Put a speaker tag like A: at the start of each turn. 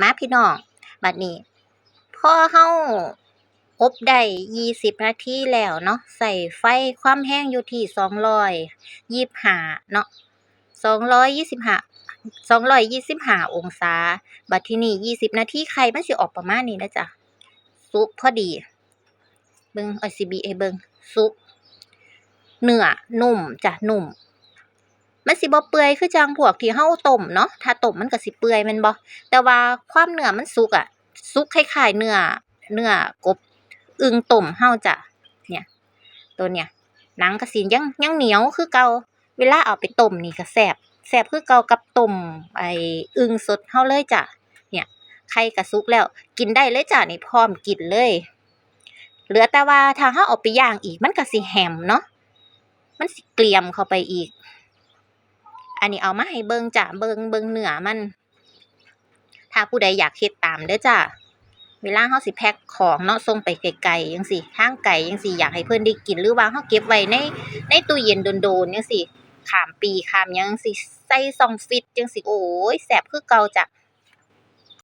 A: มาพี่น้องบัดนี้พอเฮาอบได้ยี่สิบนาทีแล้วเนาะใส่ไฟความแรงอยู่ที่สองร้อยยี่ห้าเนาะสองร้อยยี่สิบห้าสองร้อยยี่สิบห้าองศา บัดที่นี้ยี่สิบนาทีไข่มันสิออกประมาณนี้นะจ๊ะสุกพอดี เบิงเอาสิบีให้เบิงสุกเนื้อนุ่มจ้ะนุ่ม มันสิบ่เปื่อยคือจังพวกที่เฮาต้มเนาะถ้าต้มมันก็สิเปื่อยแม่นบ่แต่ว่าความเนื้อมันสุกอะสุกคล้ายๆเนื้อเนื้อกบอึ่งต้มเฮาจ้ะเนี่ย ตัวเนี่ยหนังก็สิยังยังเหนียวคือเก่าเวลาเอาไปต้มนี่ก็แซ่บแซ่บคือเก่ากับต้มไอ้อึ่งสดเฮาเลยจ้ะเนี่ยไข่ก็สุกแล้ว กินได้เลยจ้ะนี่พร้อมกินเลย เหลือแต่ว่าถ้าเราเอาไปย่างอีกมันก็สิแหมเนาะมันสิเกรียมเข้าไปอีก อันนี้เอามาให้เบิงจ้ะเบิงเบิงเนื้อมัน ถ้าผู้ใดอยากเฮ็ดตามเด้อจ้ะเวลาเราสิแพ็กของเนาะส่งไปไกลๆจั่งซี้ทางไกลยังสิอยากให้เพื่อนได้กินหรือว่าเขาเก็บไว้ในในตู้เย็นโดนๆยังสิขามปีขามยังจั่งซี้ใส่ซองฟิตยังสิโอ้ยแสบคือเก่าจ้ะ